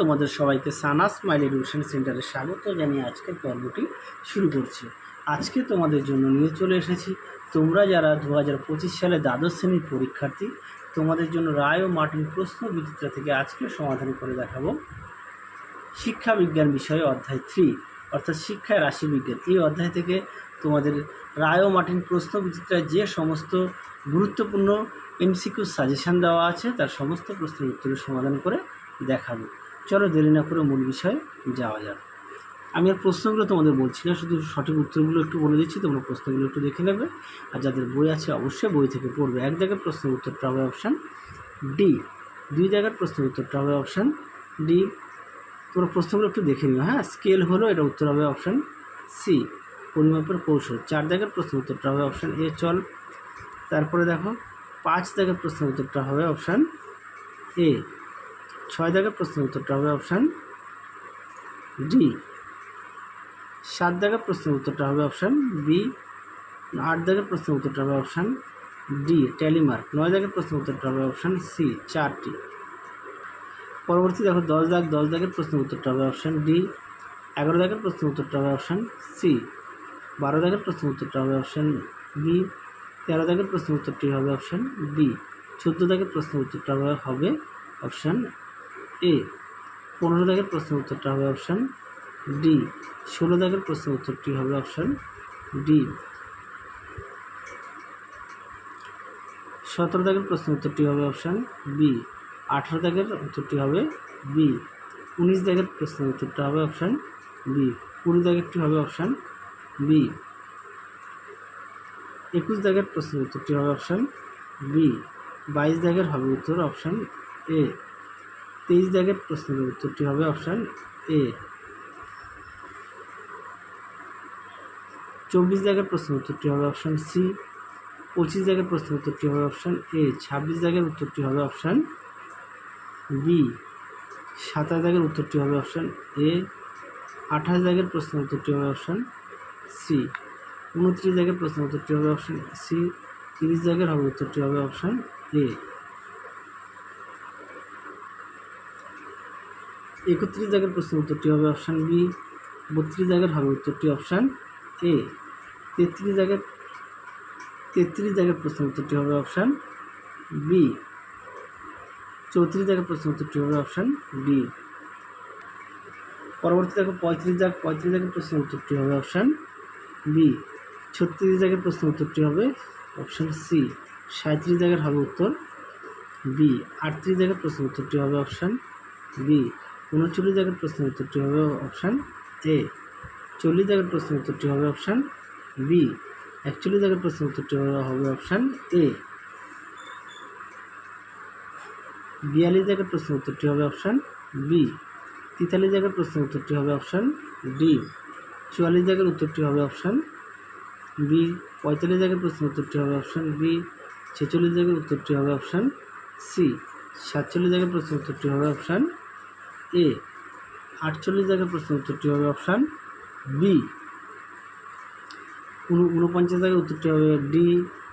তোমাদের সবাইকে Sana's smile education সেন্টারে স্বাগত জানিয়ে আজকের পর্বটি শুরু করছি। আজকে তোমাদের জন্য নিয়ে চলে এসেছি। তোমরা যারা দু হাজার পঁচিশ সালে দ্বাদশ শ্রেণির পরীক্ষার্থী, তোমাদের জন্য রায় ও মার্টিন প্রশ্ন বিচিত্রা থেকে আজকে সমাধান করে দেখাবো। শিক্ষা বিজ্ঞান বিষয়ে অধ্যায় থ্রি, অর্থাৎ শিক্ষায় রাশি বিজ্ঞান এই অধ্যায় থেকে তোমাদের রায় ও মার্টিন প্রশ্ন বিচিত্রায় যে সমস্ত গুরুত্বপূর্ণ এমসিকিউ সাজেশান দেওয়া আছে, তার সমস্ত প্রশ্নের উত্তরের সমাধান করে দেখাবো। চলো দেরি না করে মূল বিষয়ে যাওয়া যাক। আমি আর প্রশ্নগুলো তোমাদের বলছি না, শুধু সঠিক উত্তরগুলো একটু বলে দিচ্ছি, তোমরা প্রশ্নগুলো একটু দেখে নেবে। আর যাদের বই আছে, অবশ্যই বই থেকে পড়বে। এক জায়গায় প্রশ্নের উত্তরটা হবে অপশান ডি দুই জায়গার প্রশ্নের উত্তরটা হবে অপশান ডি তোমরা প্রশ্নগুলো একটু দেখে নিও হ্যাঁ? স্কেল হলো, এটা উত্তর হবে অপশান সি পরিমাপের কৌশল, চার জায়গার প্রশ্নের উত্তরটা হবে অপশান এ চল। তারপরে দেখো, পাঁচ জায়গার প্রশ্নের উত্তরটা হবে অপশান এ ছয় দাগের প্রশ্নের উত্তরটা হবে অপশান ডি। সাত দাগের প্রশ্নের উত্তরটা হবে অপশান বি। আট দাগের প্রশ্নের উত্তরটা হবে অপশান ডি ট্যালিমার্ক নয় দাগের প্রশ্নের উত্তরটা হবে অপশান সি, চারটি। পরবর্তী দেখো, দশ দাগ, দশ দাগের প্রশ্নের উত্তরটা হবে অপশান ডি। এগারো দাগের প্রশ্নের উত্তরটা হবে অপশান সি। বারো দাগের প্রশ্নের উত্তরটা হবে অপশান বি। তেরো দাগের প্রশ্নের উত্তরটি হবে অপশান বি চোদ্দ দাগের প্রশ্নের উত্তরটা হবে অপশান এ, পনেরো দাগের প্রশ্নের উত্তরটা হবে অপশান ডি ষোলো দাগের প্রশ্নের উত্তরটি হবে অপশান ডি সতেরো দাগের প্রশ্নের উত্তরটি হবে অপশান বি আঠারো দাগের উত্তরটি হবে বি উনিশ দাগের প্রশ্নের উত্তরটা হবে অপশান বি কুড়ি দাগেরটি হবে অপশান বি একুশ দাগের প্রশ্নের উত্তরটি হবে অপশান বি বাইশ দাগের হবে উত্তর অপশান এ তেইশ দাগের প্রশ্নের উত্তরটি হবে অপশান এ। চব্বিশ দাগের প্রশ্নের উত্তরটি হবে অপশান সি। পঁচিশ দাগের প্রশ্নের উত্তরটি হবে অপশান এ। ছাব্বিশ দাগের উত্তরটি হবে অপশান বি। সাতাশ দাগের উত্তরটি হবে অপশান এ। আঠাশ দাগের প্রশ্নের উত্তরটি হবে অপশান সি। উনত্রিশ দাগের প্রশ্নের উত্তরটি হবে অপশান সি। তিরিশ দাগের হবে উত্তরটি হবে অপশান এ। একত্রিশ দাগের প্রশ্নের উত্তরটি হবে অপশান বি, বত্রিশ দাগের হবে উত্তরটি অপশান এ, তেত্রিশ দাগের তেত্রিশ দাগের প্রশ্নের উত্তরটি হবে অপশান বি, চৌত্রিশ দাগের প্রশ্নের উত্তরটি হবে অপশান বি। পরবর্তী দেখো পঁয়ত্রিশ দাগ, পঁয়ত্রিশ দাগের প্রশ্নের উত্তরটি হবে অপশান বি, ছত্রিশ দাগের প্রশ্নের উত্তরটি হবে অপশান সি সাঁত্রিশ দাগের হবে উত্তর বি, আটত্রিশ দাগের প্রশ্নের উত্তরটি হবে অপশান বি। উনচল্লিশ দাগের প্রশ্নের উত্তরটি হবে অপশান এ। চল্লিশ দাগের প্রশ্নের উত্তরটি হবে অপশান বি। একচল্লিশ দাগের প্রশ্নের উত্তরটি হবে অপশান এ। বিয়াল্লিশ দাগের প্রশ্নের উত্তরটি হবে অপশান বি। তেতাল্লিশ দাগের প্রশ্নের উত্তরটি হবে অপশান ডি। চুয়াল্লিশ দাগের উত্তরটি হবে অপশান বি। পঁয়তাল্লিশ দাগের প্রশ্নের উত্তরটি হবে অপশান বি। ছেচল্লিশ দাগের উত্তরটি হবে অপশান সি। সাতচল্লিশ দাগের প্রশ্নের উত্তরটি হবে অপশান এ, আটচল্লিশ দাগের প্রশ্নের উত্তরটি হবে অপশান বি। ঊনপঞ্চাশ দাগের উত্তরটি হবে ডি,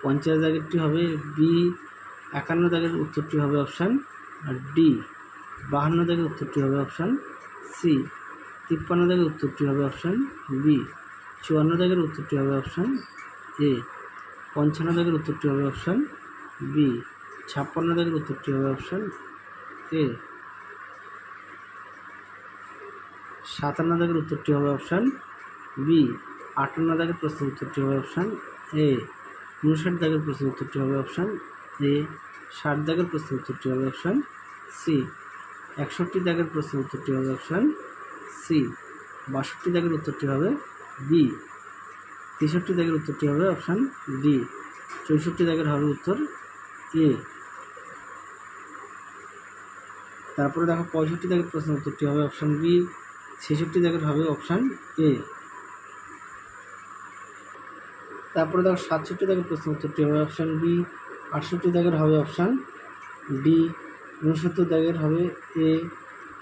পঞ্চাশ দাগেরটি হবে বি, একান্ন দাগের উত্তরটি হবে অপশান ডি। বাহান্ন দাগের উত্তরটি হবে অপশান সি। তিপ্পান্ন দাগের উত্তরটি হবে অপশান বি। চুয়ান্ন দাগের উত্তরটি হবে অপশান এ। পঞ্চান্ন দাগের উত্তরটি হবে অপশান বি। ছাপ্পান্ন দাগের উত্তরটি হবে অপশান এ। সাতান্ন দাগের উত্তরটি হবে অপশান বি। আটান্ন দাগের প্রশ্নের উত্তরটি হবে অপশান এ। উনষাট দাগের প্রশ্নের উত্তরটি হবে অপশান এ। ষাট দাগের প্রশ্নের উত্তরটি হবে অপশান সি। একষট্টি দাগের প্রশ্নের উত্তরটি হবে অপশান সি। বাষট্টি দাগের উত্তরটি হবে বি। তেষট্টি দাগের উত্তরটি হবে অপশান ডি। চৌষট্টি দাগের হবে উত্তর এ। তারপরে দেখো পঁয়ষট্টি দাগের প্রশ্নের উত্তরটি হবে অপশান বি। ছেষট্টি দাগের হবে অপশান এ তারপরে দেখো সাতষট্টি দাগের প্রশ্ন উত্তরটি হবে অপশান বি আটষট্টি দাগের হবে অপশান ডি উনসত্তর দাগের হবে এ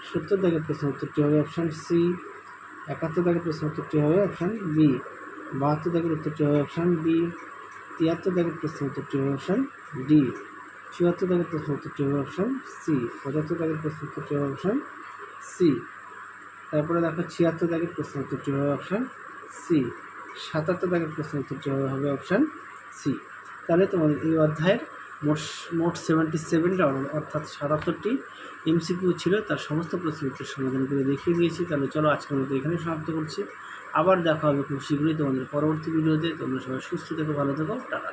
সত্তর দাগের প্রশ্ন উত্তরটি হবে অপশান সি একাত্তর দাগের প্রশ্ন উত্তরটি হবে অপশান বি বাহাত্তর দাগের উত্তরটি হবে অপশান বি তিয়াত্তর দাগের প্রশ্ন উত্তরটি হবে অপশান ডি চুয়াত্তর দাগের প্রশ্ন উত্তরটি হবে অপশান সি পঁচাত্তর দাগের প্রশ্ন উত্তরটি হবে অপশান সি তারপরে দেখো ছিয়াত্তর দাগের প্রশ্ন উত্তরটি হবে অপশান সি সাতাত্তর দাগের প্রশ্ন উত্তরটি হবে অপশান সি তাহলে তোমাদের এই অধ্যায়ের মোট মোট সেভেন্টি সেভেনটা অর্থাৎ সাতাত্তরটি এমসিকিউ ছিল, তার সমস্ত প্রশ্ন উত্তর সমাধান করে দেখিয়ে দিয়েছি। তাহলে চলো আজকের মতো এখানে সমাপ্ত করছি। আবার দেখা হবে খুব শীঘ্রই তোমাদের পরবর্তী ভিডিওতে তোমরা সবাই সুস্থ থেকো, ভালো থেকো। টাটা।